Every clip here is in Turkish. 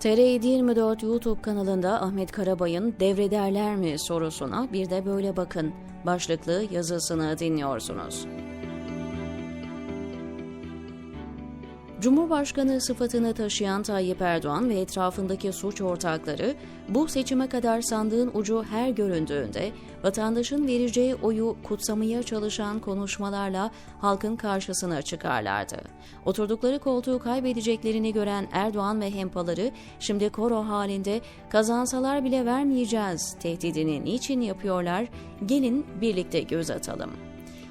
TR724 YouTube kanalında Ahmet Karabay'ın devrederler mi sorusuna bir de böyle bakın başlıklı yazısını dinliyorsunuz. Cumhurbaşkanı sıfatını taşıyan Tayyip Erdoğan ve etrafındaki suç ortakları bu seçime kadar sandığın ucu her göründüğünde vatandaşın vereceği oyu kutsamaya çalışan konuşmalarla halkın karşısına çıkarlardı. Oturdukları koltuğu kaybedeceklerini gören Erdoğan ve hempaları şimdi koro halinde kazansalar bile vermeyeceğiz tehdidini niçin yapıyorlar? Gelin birlikte göz atalım.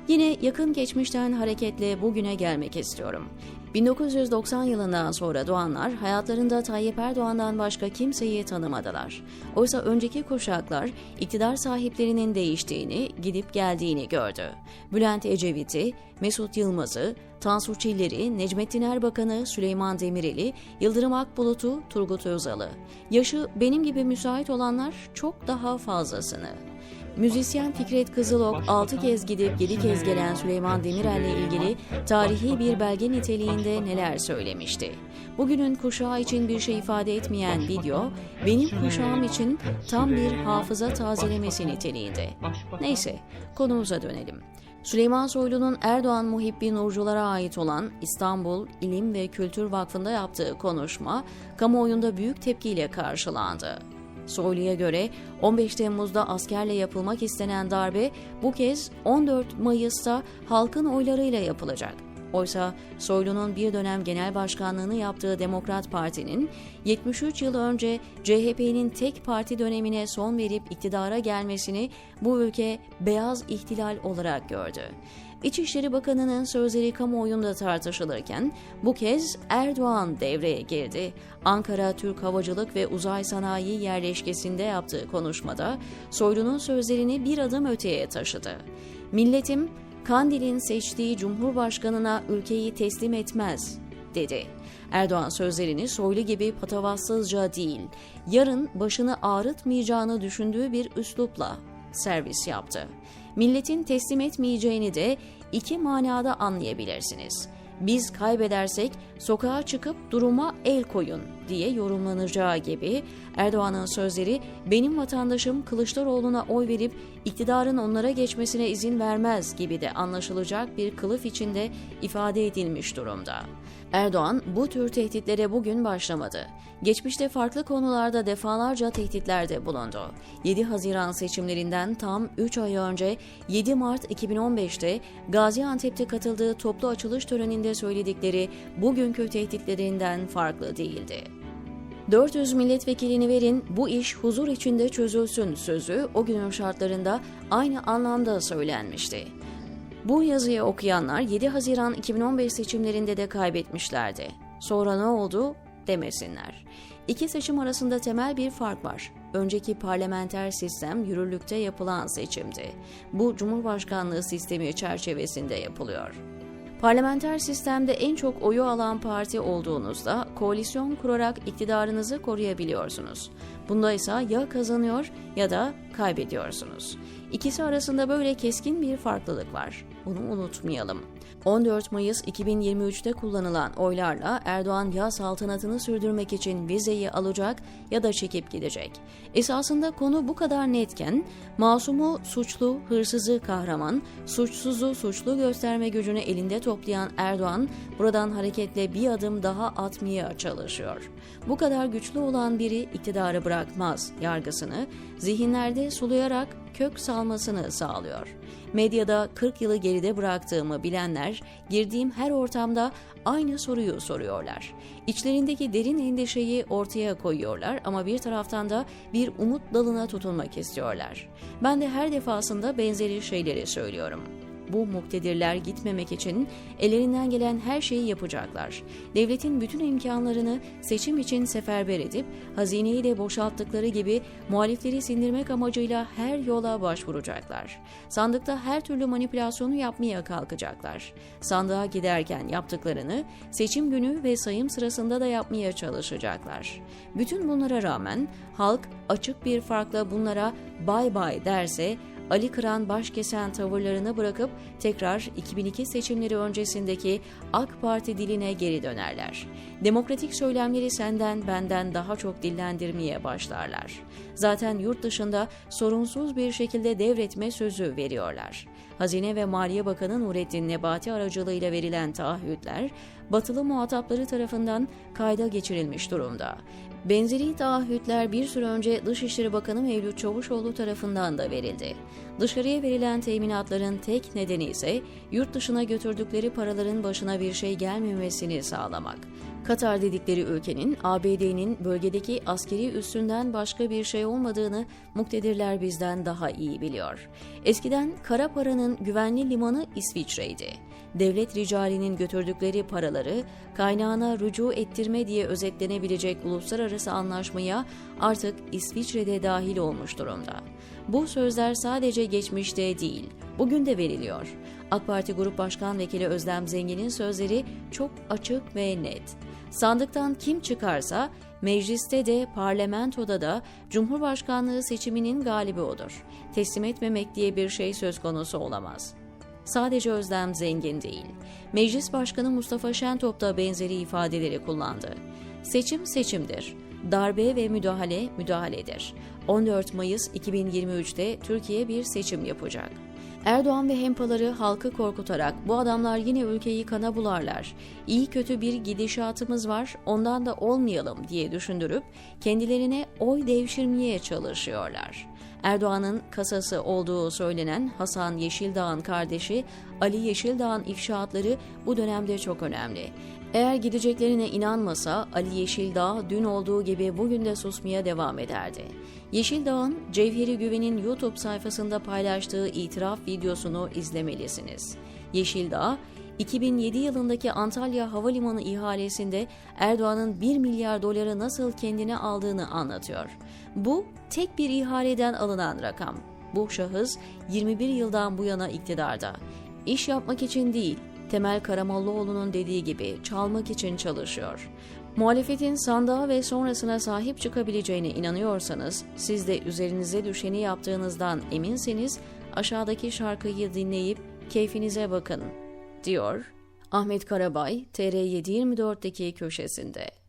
Yine yakın geçmişten hareketle bugüne gelmek istiyorum. 1990 yılından sonra doğanlar hayatlarında Tayyip Erdoğan'dan başka kimseyi tanımadılar. Oysa önceki kuşaklar iktidar sahiplerinin değiştiğini, gidip geldiğini gördü. Bülent Ecevit'i, Mesut Yılmaz'ı, Tansu Çiller'i, Necmettin Erbakan'ı, Süleyman Demirel'i, Yıldırım Akbulut'u, Turgut Özal'ı. Yaşı benim gibi müsait olanlar çok daha fazlasını. Müzisyen Fikret Kızılok 6 kez gidip 7 kez gelen Süleyman Demirel'le ilgili tarihi bir belge niteliğinde neler söylemişti. Bugünün kuşağı için bir şey ifade etmeyen video, benim kuşağım için tam bir hafıza tazelemesi niteliğinde. Neyse, konumuza dönelim. Süleyman Soylu'nun Erdoğan muhibbi nurculara ait olan İstanbul İlim ve Kültür Vakfı'nda yaptığı konuşma kamuoyunda büyük tepkiyle karşılandı. Soylu'ya göre 15 Temmuz'da askerle yapılmak istenen darbe bu kez 14 Mayıs'ta halkın oylarıyla yapılacak. Oysa Soylu'nun bir dönem genel başkanlığını yaptığı Demokrat Parti'nin 73 yıl önce CHP'nin tek parti dönemine son verip iktidara gelmesini bu ülke beyaz ihtilal olarak gördü. İçişleri Bakanı'nın sözleri kamuoyunda tartışılırken bu kez Erdoğan devreye girdi. Ankara Türk Havacılık ve Uzay Sanayi Yerleşkesi'nde yaptığı konuşmada Soylu'nun sözlerini bir adım öteye taşıdı. Milletim Kandil'in seçtiği Cumhurbaşkanına ülkeyi teslim etmez dedi. Erdoğan sözlerini Soylu gibi patavatsızca değil, yarın başını ağrıtmayacağını düşündüğü bir üslupla servis yaptı. Milletin teslim etmeyeceğini de iki manada anlayabilirsiniz. Biz kaybedersek sokağa çıkıp duruma el koyun diye yorumlanacağı gibi Erdoğan'ın sözleri benim vatandaşım Kılıçdaroğlu'na oy verip iktidarın onlara geçmesine izin vermez gibi de anlaşılacak bir kılıf içinde ifade edilmiş durumda. Erdoğan bu tür tehditlere bugün başlamadı. Geçmişte farklı konularda defalarca tehditlerde bulundu. 7 Haziran seçimlerinden tam 3 ay önce 7 Mart 2015'te Gaziantep'te katıldığı toplu açılış töreninde söyledikleri bugünkü tehditlerinden farklı değildi. 400 milletvekilini verin, bu iş huzur içinde çözülsün sözü o günün şartlarında aynı anlamda söylenmişti. Bu yazıyı okuyanlar 7 Haziran 2015 seçimlerinde de kaybetmişlerdi. Sonra ne oldu demesinler. İki seçim arasında temel bir fark var. Önceki parlamenter sistem yürürlükte yapılan seçimdi. Bu Cumhurbaşkanlığı sistemi çerçevesinde yapılıyor. Parlamenter sistemde en çok oyu alan parti olduğunuzda koalisyon kurarak iktidarınızı koruyabiliyorsunuz. Bunda ise ya kazanıyor ya da kaybediyorsunuz. İkisi arasında böyle keskin bir farklılık var. Bunu unutmayalım. 14 Mayıs 2023'te kullanılan oylarla Erdoğan ya saltanatını sürdürmek için vizeyi alacak ya da çekip gidecek. Esasında konu bu kadar netken masumu suçlu, hırsızı kahraman, suçsuzu suçlu gösterme gücünü elinde toplayan Erdoğan buradan hareketle bir adım daha atmaya çalışıyor. Bu kadar güçlü olan biri iktidarı bırakmaz yargısını zihinlerde sulayarak kök salmasını sağlıyor. Medyada 40 yılı geride bıraktığımı bilenler girdiğim her ortamda aynı soruyu soruyorlar. İçlerindeki derin endişeyi ortaya koyuyorlar ama bir taraftan da bir umut dalına tutunmak istiyorlar. Ben de her defasında benzeri şeyleri söylüyorum. Bu muktedirler gitmemek için ellerinden gelen her şeyi yapacaklar. Devletin bütün imkanlarını seçim için seferber edip hazineyi de boşalttıkları gibi muhalifleri sindirmek amacıyla her yola başvuracaklar. Sandıkta her türlü manipülasyonu yapmaya kalkacaklar. Sandığa giderken yaptıklarını seçim günü ve sayım sırasında da yapmaya çalışacaklar. Bütün bunlara rağmen halk açık bir farkla bunlara bay bay derse Ali Kıran baş kesen tavırlarını bırakıp tekrar 2002 seçimleri öncesindeki AK Parti diline geri dönerler. Demokratik söylemleri senden benden daha çok dillendirmeye başlarlar. Zaten yurt dışında sorunsuz bir şekilde devretme sözü veriyorlar. Hazine ve Maliye Bakanı Nurettin Nebati aracılığıyla verilen taahhütler, batılı muhatapları tarafından kayda geçirilmiş durumda. Benzeri taahhütler bir süre önce Dışişleri Bakanı Mevlüt Çavuşoğlu tarafından da verildi. Dışarıya verilen teminatların tek nedeni ise yurt dışına götürdükleri paraların başına bir şey gelmemesini sağlamak. Katar dedikleri ülkenin ABD'nin bölgedeki askeri üssünden başka bir şey olmadığını muktedirler bizden daha iyi biliyor. Eskiden kara paranın güvenli limanı İsviçre'ydi. Devlet ricalinin götürdükleri paraları kaynağına rücu ettirme diye özetlenebilecek uluslararası anlaşmaya artık İsviçre'de dahil olmuş durumda. Bu sözler sadece geçmişte değil, bugün de veriliyor. AK Parti Grup Başkan Vekili Özlem Zengin'in sözleri çok açık ve net. Sandıktan kim çıkarsa mecliste de parlamentoda da Cumhurbaşkanlığı seçiminin galibi odur. Teslim etmemek diye bir şey söz konusu olamaz. Sadece Özlem Zengin değil. Meclis Başkanı Mustafa Şentop da benzeri ifadeleri kullandı. Seçim seçimdir. Darbe ve müdahale müdahaledir. 14 Mayıs 2023'te Türkiye bir seçim yapacak. Erdoğan ve hempaları halkı korkutarak bu adamlar yine ülkeyi kana bularlar. İyi kötü bir gidişatımız var ondan da olmayalım diye düşündürüp kendilerine oy devşirmeye çalışıyorlar. Erdoğan'ın kasası olduğu söylenen Hasan Yeşildağ'ın kardeşi Ali Yeşildağ'ın ifşaatları bu dönemde çok önemli. Eğer gideceklerine inanmasa Ali Yeşildağ dün olduğu gibi bugün de susmaya devam ederdi. Yeşildağ'ın Cevheri Güven'in YouTube sayfasında paylaştığı itiraf videosunu izlemelisiniz. Yeşildağ, 2007 yılındaki Antalya Havalimanı ihalesinde Erdoğan'ın 1 milyar doları nasıl kendine aldığını anlatıyor. Bu tek bir ihaleden alınan rakam. Bu şahıs 21 yıldan bu yana iktidarda. İş yapmak için değil, Temel Karamollaoğlu'nun dediği gibi çalmak için çalışıyor. Muhalefetin sandığa ve sonrasına sahip çıkabileceğine inanıyorsanız, siz de üzerinize düşeni yaptığınızdan eminseniz aşağıdaki şarkıyı dinleyip keyfinize bakın, diyor Ahmet Karabay TR724'deki köşesinde.